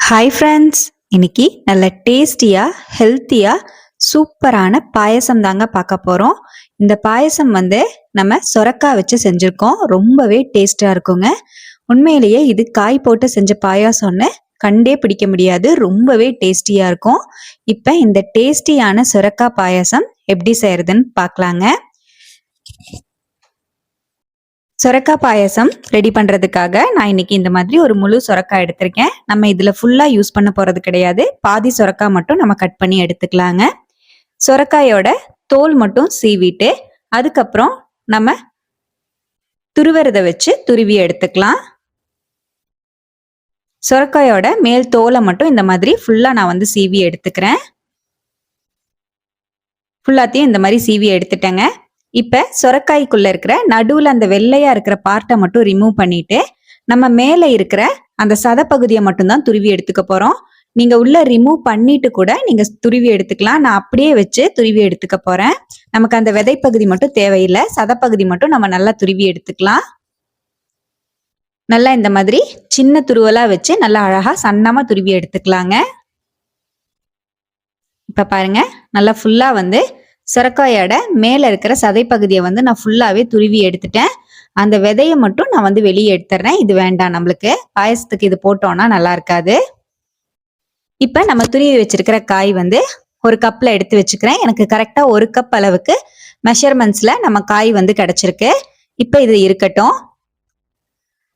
Hi friends இன்னைக்கு நல்ல டேஸ்டியாக ஹெல்த்தியாக சூப்பரான பாயசம் தாங்க பார்க்க போகிறோம் இந்த பாயசம் வந்து நம்ம சொரக்காய் வச்சு செஞ்சுருக்கோம். ரொம்பவே டேஸ்டாக இருக்குங்க. உண்மையிலேயே இது காய் போட்டு செஞ்ச பாயாசம்னு கண்டே பிடிக்க முடியாது. ரொம்பவே டேஸ்டியாக இருக்கும். இப்போ இந்த டேஸ்டியான சொரக்காய் பாயாசம் எப்படி செய்யறதுன்னு பார்க்கலாங்க. சொரக்காய் பாயசம் ரெடி பண்ணுறதுக்காக நான் இன்னைக்கு இந்த மாதிரி ஒரு முழு சொரக்காய் எடுத்திருக்கேன். நம்ம இதில் ஃபுல்லாக யூஸ் பண்ண போகிறது கிடையாது. பாதி சொரக்காய் மட்டும் நம்ம கட் பண்ணி எடுத்துக்கலாங்க. சொரக்காயோட தோல் மட்டும் சீவிட்டு அதுக்கப்புறம் நம்ம துருவறதை வச்சு துருவி எடுத்துக்கலாம். சொரக்காயோட மேல் தோலை மட்டும் இந்த மாதிரி ஃபுல்லாக நான் வந்து சீவி எடுத்துக்கிறேன். ஃபுல்லாத்தையும் இந்த மாதிரி சீவி எடுத்துட்டேங்க. இப்போ சொரக்காய்க்குள்ளே இருக்கிற நடுவில் அந்த வெள்ளையாக இருக்கிற பார்ட்டை மட்டும் ரிமூவ் பண்ணிட்டு நம்ம மேலே இருக்கிற அந்த சதப்பகுதியை மட்டும்தான் துருவி எடுத்துக்க போகிறோம் நீங்கள் உள்ள ரிமூவ் பண்ணிட்டு கூட நீங்கள் துருவி எடுத்துக்கலாம். நான் அப்படியே வச்சு துருவி எடுத்துக்க போகிறேன் நமக்கு அந்த விதைப்பகுதி மட்டும் தேவையில்லை. சதப்பகுதி மட்டும் நம்ம நல்லா துருவி எடுத்துக்கலாம். நல்லா இந்த மாதிரி சின்ன துருவலாக வச்சு நல்லா அழகாக சன்னமாக துருவி எடுத்துக்கலாங்க. இப்போ பாருங்க நல்லா ஃபுல்லாக வந்து சுரக்காயோட மேல இருக்கிற சதை பகுதியை வந்து நான் ஃபுல்லாவே துருவி எடுத்துட்டேன். அந்த விதையை மட்டும் நான் வந்து வெளியே எடுத்துறேன். இது வேண்டாம் நம்மளுக்கு. பாயசத்துக்கு இது போட்டோம்னா நல்லா இருக்காது. இப்ப நம்ம துருவி வச்சிருக்கிற காய் வந்து ஒரு கப்ல எடுத்து வச்சுக்கிறேன். எனக்கு கரெக்டா ஒரு கப் அளவுக்கு மெஷர்மெண்ட்ஸ்ல நம்ம காய் வந்து கிடைச்சிருக்கு. இப்ப இது இருக்கட்டும்.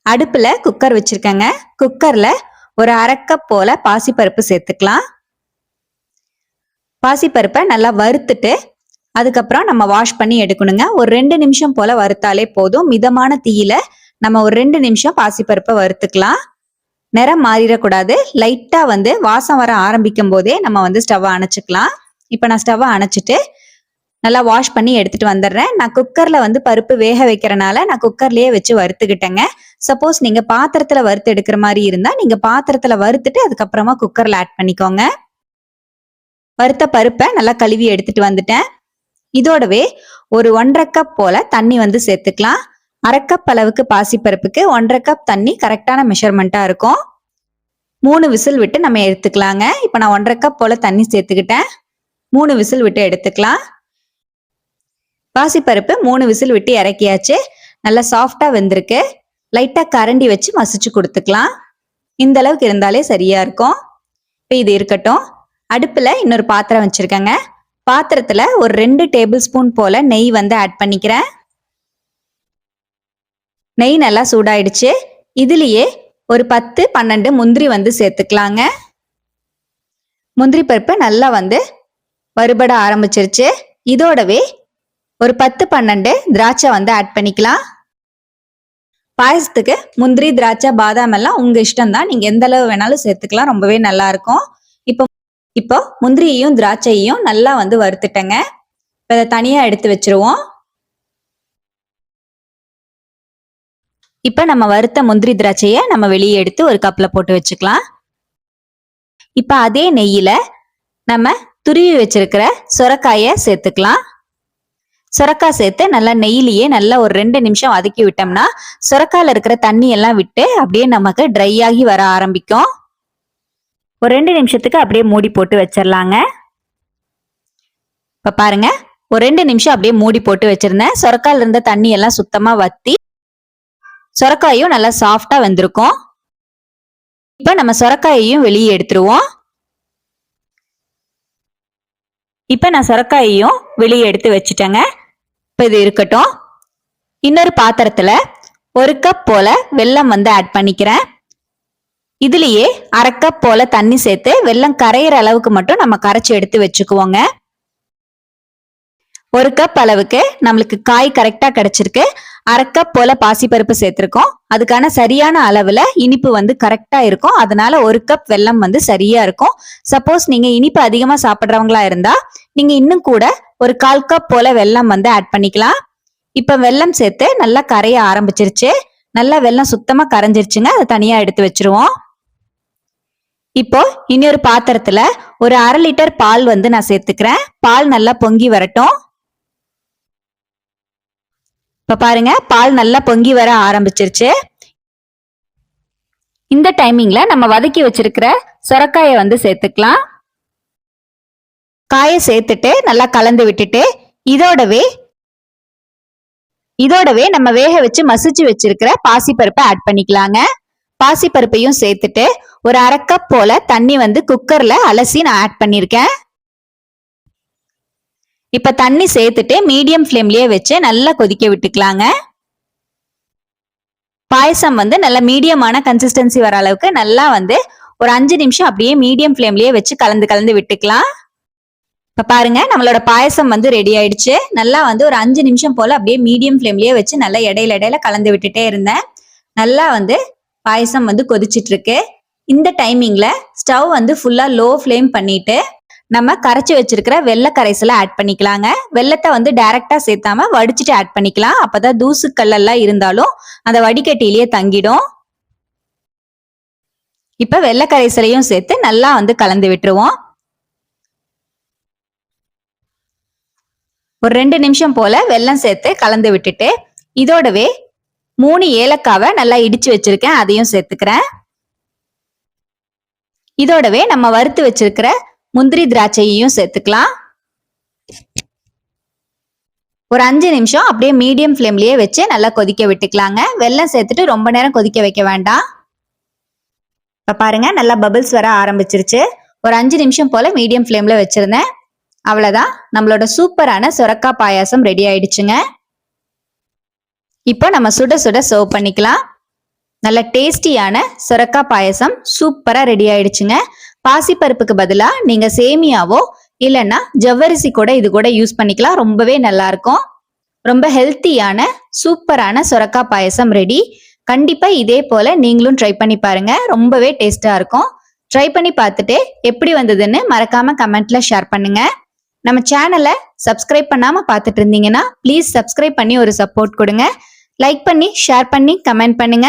அடுப்புல குக்கர் வச்சிருக்கேங்க. குக்கர்ல ஒரு அரை கப் போல பாசிப்பருப்பு சேர்த்துக்கலாம். பாசிப்பருப்பை நல்லா வறுத்துட்டு அதுக்கப்புறம் நம்ம வாஷ் பண்ணி எடுக்கணுங்க. ஒரு ரெண்டு நிமிஷம் போல வறுத்தாலே போதும். மிதமான தீயில நம்ம ஒரு ரெண்டு நிமிஷம் பாசிப்பருப்பை வறுத்துக்கலாம். நிறம் மாறிடக்கூடாது. லைட்டா வந்து வாசம் வர ஆரம்பிக்கும் போதே நம்ம வந்து ஸ்டவ்வை அணைச்சிக்கலாம். இப்போ நான் ஸ்டவ்வை அணைச்சிட்டு நல்லா வாஷ் பண்ணி எடுத்துட்டு வந்துடுறேன். நான் குக்கர்ல வந்து பருப்பு வேக வைக்கிறனால நான் குக்கர்லயே வச்சு வறுத்துக்கிட்டேங்க. சப்போஸ் நீங்க பாத்திரத்துல வறுத்து எடுக்கிற மாதிரி இருந்தா நீங்க பாத்திரத்துல வறுத்துட்டு அதுக்கப்புறமா குக்கர்ல ஆட் பண்ணிக்கோங்க. வறுத்த பருப்பை நல்லா கழுவி எடுத்துட்டு வந்துட்டேன். இதோடவே ஒரு ஒன்றரை கப் போல தண்ணி வந்து சேர்த்துக்கலாம். அரை கப் அளவுக்கு பாசிப்பருப்புக்கு ஒன்றரை கப் தண்ணி கரெக்டான மெஷர்மெண்ட்டாக இருக்கும். மூணு விசில் விட்டு நம்ம எடுத்துக்கலாங்க. இப்போ நான் ஒன்றரை கப் போல தண்ணி சேர்த்துக்கிட்டேன். மூணு விசில் விட்டு எடுத்துக்கலாம். பாசிப்பருப்பு மூணு விசில் விட்டு இறக்கியாச்சு. நல்லா சாஃப்டாக வெந்திருக்கு. லைட்டாக கரண்டி வச்சு மசிச்சு கொடுத்துக்கலாம். இந்த அளவுக்கு இருந்தாலே சரியா இருக்கும். இப்போ இது இருக்கட்டும். அடுப்பில் இன்னொரு பாத்திரம் வச்சுருக்கேங்க. பாத்திரத்துல ஒரு ரெண்டு டேபிள் ஸ்பூன் போல நெய் வந்து ஆட் பண்ணிக்கிறேன். நெய் நல்லா சூடாயிடுச்சு. இதுலயே ஒரு பத்து பன்னெண்டு முந்திரி வந்து சேர்த்துக்கலாங்க. முந்திரி பருப்பு நல்லா வந்து வறுபட ஆரம்பிச்சிருச்சு. இதோடவே ஒரு பத்து பன்னெண்டு திராட்சை வந்து ஆட் பண்ணிக்கலாம். பாயசத்துக்கு முந்திரி திராட்சை பாதாம் எல்லாம் உங்க இஷ்டம் தான் நீங்க எந்த அளவு வேணாலும் சேர்த்துக்கலாம். ரொம்பவே நல்லா இருக்கும். இப்போ இப்போ முந்திரியையும் திராட்சையையும் நல்லா வந்து வறுத்துட்டேங்க. இப்போ அதை தனியாக எடுத்து வச்சிருவோம். இப்போ நம்ம வறுத்த முந்திரி திராட்சையை நம்ம வெளியே எடுத்து ஒரு கப்பில் போட்டு வச்சுக்கலாம். இப்போ அதே நெய்யில் நம்ம துருவி வச்சிருக்கிற சொரக்காயை சேர்த்துக்கலாம். சொரக்காய் சேர்த்து நல்லா நெய்யிலேயே நல்லா ஒரு ரெண்டு நிமிஷம் வதக்கி விட்டோம்னா சுரக்காயில் இருக்கிற தண்ணி எல்லாம் விட்டு அப்படியே நமக்கு ட்ரை ஆகி வர ஆரம்பிக்கும். ஒரு ரெண்டு நிமிஷத்துக்கு அப்படியே மூடி போட்டு வச்சிடலாங்க இப்போ பாருங்க ஒரு ரெண்டு நிமிஷம் அப்படியே மூடி போட்டு வச்சிருந்தேன். சொரக்காயில இருந்த தண்ணி எல்லாம் சுத்தமாக வத்தி சொரக்காயும் நல்லா சாஃப்டா வந்திருக்கும். இப்போ நம்ம சொரக்காயையும் வெளியே எடுத்துருவோம். இப்போ நான் சொரக்காயையும் வெளியே எடுத்து வச்சுட்டேங்க. இப்போ இது இருக்கட்டும். இன்னொரு பாத்திரத்தில் ஒரு கப் போல வெல்லம் வந்து ஆட் பண்ணிக்கிறேன். இதுலயே அரைக்கப் போல தண்ணி சேர்த்து வெல்லம் கரையிற அளவுக்கு மட்டும் நம்ம கரைச்சி எடுத்து வச்சுக்குவோங்க. ஒரு கப் அளவுக்கு நம்மளுக்கு காய் கரெக்டா கிடைச்சிருக்கு. அரை கப் போல பாசிப்பருப்பு சேர்த்திருக்கோம். அதுக்கான சரியான அளவுல இனிப்பு வந்து கரெக்டா இருக்கும். அதனால ஒரு கப் வெல்லம் வந்து சரியா இருக்கும். சப்போஸ் நீங்க இனிப்பு அதிகமா சாப்பிட்றவங்களா இருந்தா நீங்க இன்னும் கூட ஒரு கால் கப் போல வெல்லம் வந்து ஆட் பண்ணிக்கலாம். இப்ப வெல்லம் சேர்த்து நல்லா கரைய ஆரம்பிச்சிருச்சு. நல்லா வெல்லம் சுத்தமா கரைஞ்சிருச்சுங்க. அதை தனியா எடுத்து வச்சிருவோம். இப்போ இன்னொரு பாத்திரத்துல ஒரு அரை லிட்டர் பால் வந்து நான் சேர்த்துக்கிறேன். பால் நல்லா பொங்கி வரட்டும். இப்ப பாருங்க பால் நல்லா பொங்கி வர ஆரம்பிச்சிருச்சு. இந்த டைமிங்ல நம்ம வதக்கி வச்சிருக்கிற சொரக்காயை வந்து சேர்த்துக்கலாம். காயை சேர்த்துட்டு நல்லா கலந்து விட்டுட்டு இதோடவே இதோடவே நம்ம வேக வச்சு மசிச்சு வச்சிருக்கிற பாசிப்பருப்பை ஆட் பண்ணிக்கலாங்க. பாசிப்பருப்பையும் சேர்த்துட்டு ஒரு அரை கப் போல தண்ணி வந்து குக்கர்ல அலசி நான் ஆட் பண்ணியிருக்கேன் இப்ப தண்ணி சேர்த்துட்டு மீடியம் ஃப்ளேம்லயே வச்சு நல்லா கொதிக்க விட்டுக்கலாங்க. பாயசம் வந்து நல்ல மீடியமான கன்சிஸ்டன்சி வர அளவுக்கு நல்லா வந்து ஒரு அஞ்சு நிமிஷம் அப்படியே மீடியம் ஃப்ளேம்லயே வச்சு கலந்து கலந்து விட்டுக்கலாம். இப்ப பாருங்க நம்மளோட பாயசம் வந்து ரெடி ஆயிடுச்சு. நல்லா வந்து ஒரு அஞ்சு நிமிஷம் போல அப்படியே மீடியம் ஃப்ளேம்லயே வச்சு நல்லா இடையில இடையில கலந்து விட்டுட்டே இருந்தேன். நல்லா வந்து பாயசம் வந்து கொதிச்சிட்டு இருக்கு. இந்த டைமிங்ல ஸ்டவ் வந்து ஃபுல்லா லோ ஃப்ளேம் பண்ணிட்டு நம்ம கரைச்சி வச்சிருக்கிற வெள்ளை கரைசலை ஆட் பண்ணிக்கலாங்க. வெள்ளத்தை வந்து டைரக்டா சேர்த்தாம வடிச்சிட்டு ஆட் பண்ணிக்கலாம். அப்பதான் தூசு கல்லெல்லாம் இருந்தாலும் அந்த வடிகட்டிலேயே தங்கிடும். இப்ப வெள்ளை கரைசலையும் சேர்த்து நல்லா வந்து கலந்து விட்டுருவோம். ஒரு ரெண்டு நிமிஷம் போல வெல்லம் சேர்த்து கலந்து விட்டுட்டு இதோடவே மூணு ஏலக்காவை நல்லா இடிச்சு வச்சிருக்கேன். அதையும் சேர்த்துக்கிறேன். இதோடவே நம்ம வறுத்து வச்சிருக்கிற முந்திரி திராட்சையையும் சேர்த்துக்கலாம். ஒரு அஞ்சு நிமிஷம் அப்படியே மீடியம் ஃப்ளேம்லயே வச்சு நல்லா கொதிக்க விட்டுக்கலாங்க. வெள்ளம் சேர்த்துட்டு ரொம்ப நேரம் கொதிக்க வைக்க வேண்டாம். இப்போ பாருங்க நல்லா பபிள்ஸ் வர ஆரம்பிச்சிருச்சு. ஒரு அஞ்சு நிமிஷம் போல மீடியம் ஃப்ளேம்ல வச்சிருந்தேன். அவ்வளோதான் நம்மளோட சூப்பரான சுரக்கா பாயாசம் ரெடி ஆயிடுச்சுங்க. இப்போ நம்ம சுட சுட சர்வ் பண்ணிக்கலாம். நல்ல டேஸ்டியான சொரக்கா பாயசம் சூப்பரா ரெடி ஆயிடுச்சுங்க. பாசிப்பருப்புக்கு பதிலா நீங்க சேமியாவோ இல்லைன்னா ஜவ்வரிசி கூட இது கூட யூஸ் பண்ணிக்கலாம். ரொம்பவே நல்லா இருக்கும். ரொம்ப ஹெல்த்தியான சூப்பரான சொரக்கா பாயசம் ரெடி கண்டிப்பா இதே போல நீங்களும் ட்ரை பண்ணி பாருங்க. ரொம்பவே டேஸ்டா இருக்கும். ட்ரை பண்ணி பார்த்துட்டு எப்படி வந்ததுன்னு மறக்காம கமெண்ட்ல ஷேர் பண்ணுங்க. நம்ம சேனலை சப்ஸ்கிரைப் பண்ணாம பார்த்துட்டு இருந்தீங்கன்னா ப்ளீஸ் சப்ஸ்கிரைப் பண்ணி ஒரு சப்போர்ட் கொடுங்க. லைக் பண்ணி ஷேர் பண்ணி கமெண்ட் பண்ணுங்க.